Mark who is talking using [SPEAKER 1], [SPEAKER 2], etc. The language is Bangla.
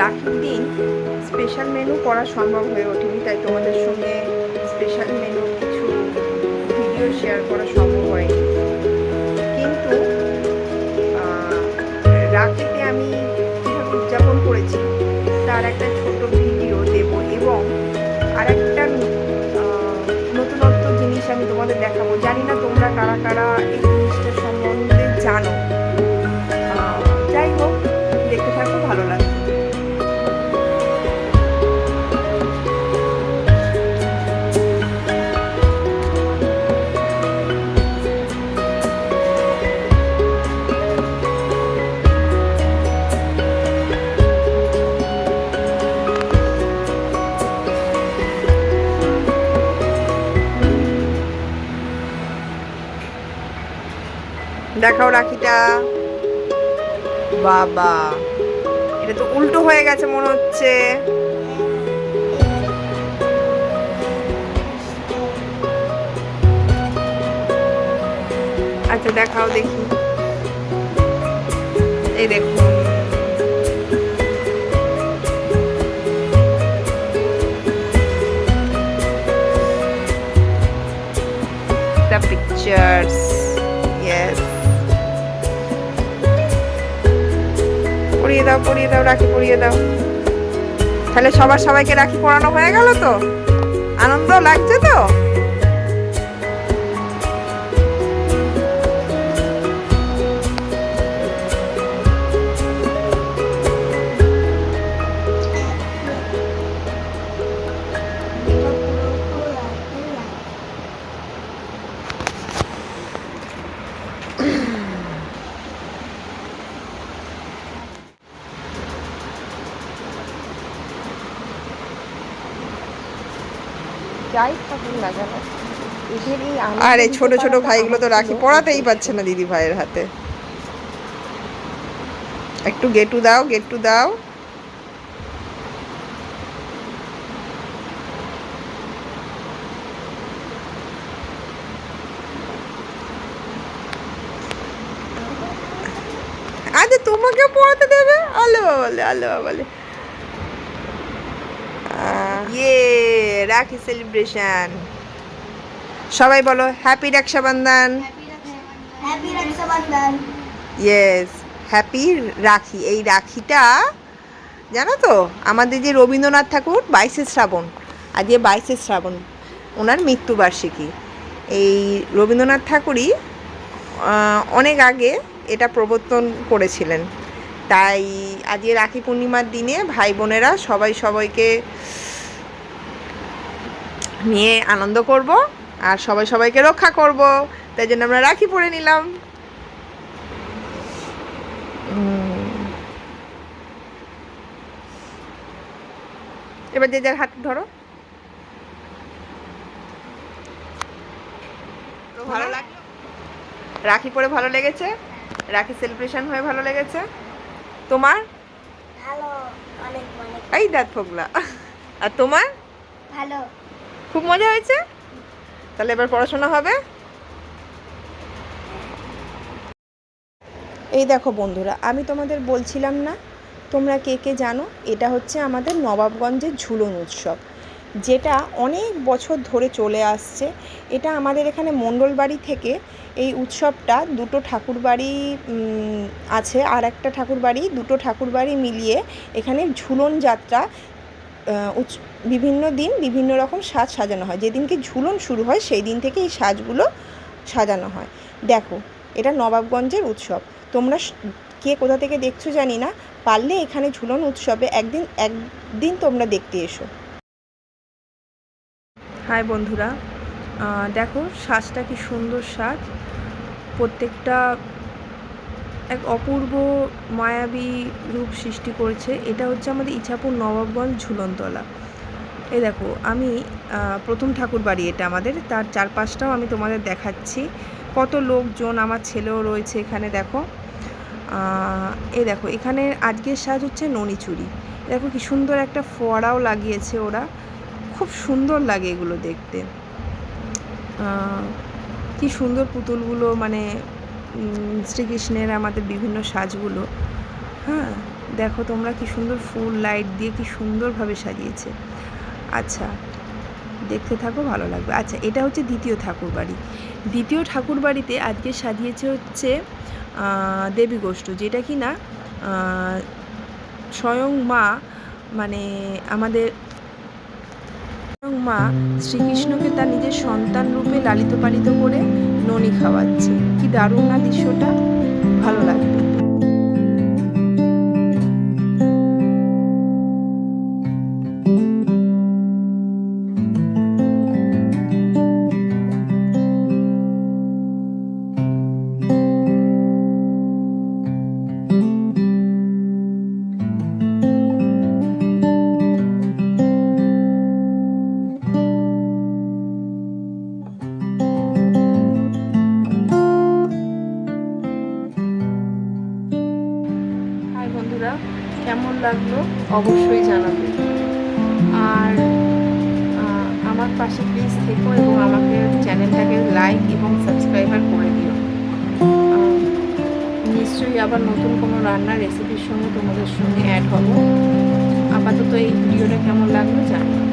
[SPEAKER 1] রাখির দিন স্পেশাল মেনু করা সম্ভব হয়ে ওঠেনি, তাই তোমাদের সঙ্গে স্পেশাল মেনু কিছু ভিডিও শেয়ার করা সম্ভব হয়নি। কিন্তু রাখিতে আমি কীভাবে উদযাপন করেছি, তার একটা ছোট ভিডিও দেব এবং আরেকটা নতুনত্ব জিনিস আমি তোমাদের দেখাবো। জানি না তোমরা কারা কারা এই জিনিসটা সম্বন্ধে জানো। দেখাও রাখিটা। বাবা। এটা তো উল্টো হয়ে গেছে মনে হচ্ছে। আচ্ছা দেখাও দেখি। এই দেখুন the পরিয়ে দাও পরিয়ে দাও, রাখি, পরিয়ে দাও। তাহলে সবার সবাইকে রাখি পরানো হয়ে গেল তো? আনন্দ লাগছে তো? যাই থাকুন না কেন এদের এই
[SPEAKER 2] আর এই ছোট ছোট ভাইগুলো তো রাখি পড়াতেই পারছে না দিদি ভাইয়ের হাতে। একটু গেটু দাও গেটু দাও। আচ্ছা তোমাকে পড়াতে দেবে? আলো বলে আলো বলে ইয়ে রাখি সেলিব্রেশন সবাই বলো happy Rakshabandhan.
[SPEAKER 3] Happy Rakshabandhan.
[SPEAKER 2] Yes happy Rakhi. এই রাখিটা জানো তো আমাদের যে রবীন্দ্রনাথ ঠাকুর বাইশে শ্রাবণ। আজকে বাইশে শ্রাবণ ওনার মৃত্যুবার্ষিকী। এই রবীন্দ্রনাথ ঠাকুরই অনেক আগে এটা প্রবর্তন করেছিলেন। তাই আজকে রাখি পূর্ণিমার দিনে ভাই বোনেরা সবাই সবাইকে নিয়ে আনন্দ করব আর সবাই সবাইকে রক্ষা করব। তাই জন্য আমরা রাখি পরে নিলাম। এবার যে যার হাত ধরো। তো ভালো লাগল? রাখি পরে ভালো লেগেছে? রাখি সেলিব্রেশন হয়ে ভালো লেগেছে? তোমার?
[SPEAKER 3] ভালো অনেক অনেক।
[SPEAKER 2] এই দাঁত ফোগলা। আর তোমার?
[SPEAKER 3] ভালো।
[SPEAKER 2] খুব মজা হয়েছে। তাহলে এবার পড়াশোনা হবে। এই দেখো বন্ধুরা, আমি তোমাদের বলছিলাম না, তোমরা কে কে জানো, এটা হচ্ছে আমাদের নবাবগঞ্জের ঝুলন উৎসব। যেটা অনেক বছর ধরে চলে আসছে। এটা আমাদের এখানে মণ্ডলবাড়ি থেকে এই উৎসবটা দুটো ঠাকুরবাড়ি আছে, আর একটা ঠাকুরবাড়ি, দুটো ঠাকুরবাড়ি মিলিয়ে এখানে ঝুলন যাত্রা বিভিন্ন দিন বিভিন্ন রকম সাজ সাজানো হয়। যেদিনকে ঝুলন শুরু হয়, সেই দিন থেকে এই সাজগুলো সাজানো হয়। দেখো, এটা নবাবগঞ্জের উৎসব। তোমরা কে কোথা থেকে দেখছ জানি না। পারলে এখানে ঝুলন উৎসবে একদিন একদিন তোমরা দেখতে এসো। হাই বন্ধুরা দেখো সাজটা কি সুন্দর সাজ। প্রত্যেকটা এক অপূর্ব মায়াবী রূপ সৃষ্টি করেছে। এটা হচ্ছে আমাদের ইছাপুর নবাবগঞ্জ ঝুলনতলা। এই দেখো, আমি প্রথম ঠাকুর বাড়ি এটা আমাদের। তার চারপাশটাও আমি তোমাদের দেখাচ্ছি। কত লোকজন, আমার ছেলেও রয়েছে এখানে, দেখো। এ দেখো, এখানে আজকের সাজ হচ্ছে ননিচুরি দেখো কি সুন্দর একটা ফোয়ারাও লাগিয়েছে ওরা। খুব সুন্দর লাগে এগুলো দেখতে। কি সুন্দর পুতুলগুলো মানে শ্রীকৃষ্ণের আমাদের বিভিন্ন সাজগুলো। হ্যাঁ দেখো তোমরা কি সুন্দর ফুল, লাইট দিয়ে কি সুন্দরভাবে সাজিয়েছে। আচ্ছা দেখতে থাকো, ভালো লাগবে। আচ্ছা এটা হচ্ছে দ্বিতীয় ঠাকুর বাড়ি দ্বিতীয় ঠাকুর বাড়িতে আজকে সাজিয়েছে হচ্ছে দেবী গোষ্ঠ, যেটা কি না স্বয়ং মা মানে আমাদের স্বয়ং মা শ্রীকৃষ্ণকে তার নিজের সন্তান রূপে লালিত পালিত করে ননি খাওয়াচ্ছে। কি দারুণ না দৃশ্যটা? ভালো লাগবে। কেমন লাগল অবশ্যই জানাবে। আর আমার পাশে প্লিজ থেকো এবং আমাকে চ্যানেলটাকে লাইক এবং সাবস্ক্রাইবার করে দিও। নিশ্চয়ই আবার নতুন কোনো রান্নার রেসিপির সঙ্গে তোমাদের সঙ্গে অ্যাড হব। আপাতত এই ভিডিওটা কেমন লাগল জানিও।